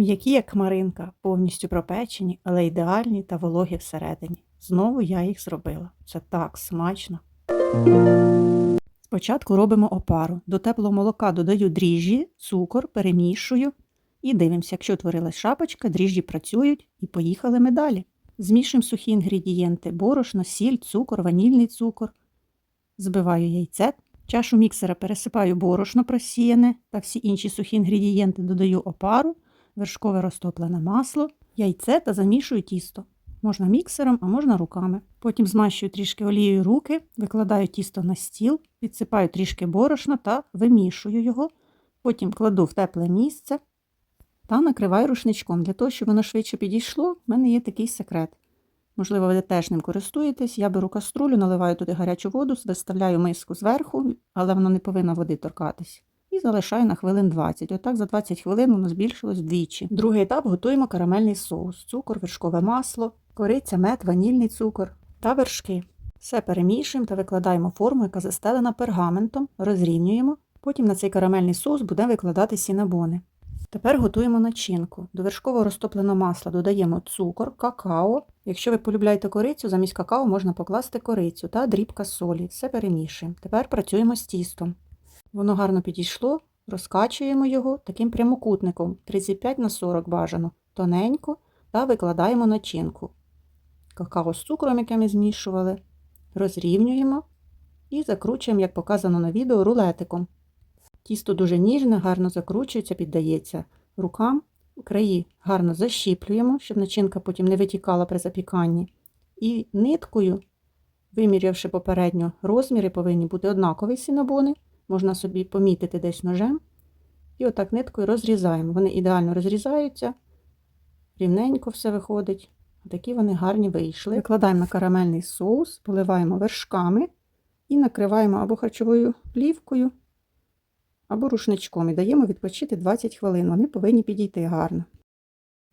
М'які, як хмаринка, повністю пропечені, але ідеальні та вологі всередині. Знову я їх зробила. Це так смачно. Спочатку робимо опару. До теплого молока додаю дріжджі, цукор, перемішую і дивимося, якщо утворилась шапочка, дріжджі працюють і поїхали ми далі. Змішуємо сухі інгредієнти: борошно, сіль, цукор, ванільний цукор. Збиваю яйце. Чашу міксера пересипаю борошно просіяне та всі інші сухі інгредієнти додаю опару, вершкове розтоплене масло, яйце та замішую тісто. Можна міксером, а можна руками. Потім змащую трішки олією руки, викладаю тісто на стіл, підсипаю трішки борошна та вимішую його. Потім кладу в тепле місце та накриваю рушничком. Для того, щоб воно швидше підійшло, в мене є такий секрет. Можливо, ви теж ним користуєтесь. Я беру каструлю, наливаю туди гарячу воду, виставляю миску зверху, але воно не повинно води торкатись. І залишаю на хвилин 20. Отак за 20 хвилин воно збільшилось вдвічі. Другий етап готуємо карамельний соус, цукор, вершкове масло, кориця, мед, ванільний цукор та вершки. Все перемішуємо та викладаємо форму, яка застелена пергаментом, розрівнюємо. Потім на цей карамельний соус будемо викладати сінабони. Тепер готуємо начинку. До вершкового розтопленого масла додаємо цукор, какао. Якщо ви полюбляєте корицю, замість какао можна покласти корицю та дрібка солі. Все перемішуємо. Тепер працюємо з тістом. Воно гарно підійшло, розкачуємо його таким прямокутником 35 на 40 бажано, тоненько та викладаємо начинку. Какао з цукром, яке ми змішували, розрівнюємо і закручуємо, як показано на відео, рулетиком. Тісто дуже ніжне, гарно закручується, піддається рукам. Краї гарно защіплюємо, щоб начинка потім не витікала при запіканні. І ниткою, вимірявши попередньо розміри, повинні бути однакові сінабони. Можна собі помітити десь ножем. І отак ниткою розрізаємо. Вони ідеально розрізаються, рівненько все виходить. Такі вони гарні вийшли. Викладаємо на карамельний соус, поливаємо вершками і накриваємо або харчовою плівкою, або рушничком і даємо відпочити 20 хвилин. Вони повинні підійти гарно.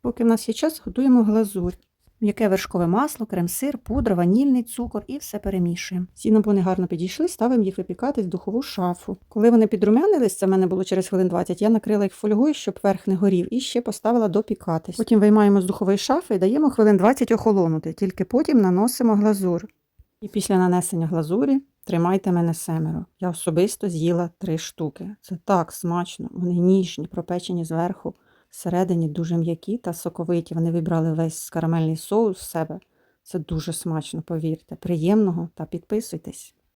Поки в нас є час, готуємо глазурь. М'яке вершкове масло, крем-сир, пудра, ванільний цукор і все перемішуємо. Сінабони гарно підійшли, ставимо їх випікатись в духову шафу. Коли вони підрумянились, це в мене було через хвилин 20, я накрила їх фольгою, щоб верх не горів, і ще поставила допікатись. Потім виймаємо з духової шафи і даємо хвилин 20 охолонути, тільки потім наносимо глазур. І після нанесення глазурі тримайте мене семеро. Я особисто з'їла три штуки. Це так смачно, вони ніжні, пропечені зверху. Всередині дуже м'які та соковиті. Вони вибрали весь карамельний соус з себе. Це дуже смачно, повірте. Приємного та підписуйтесь.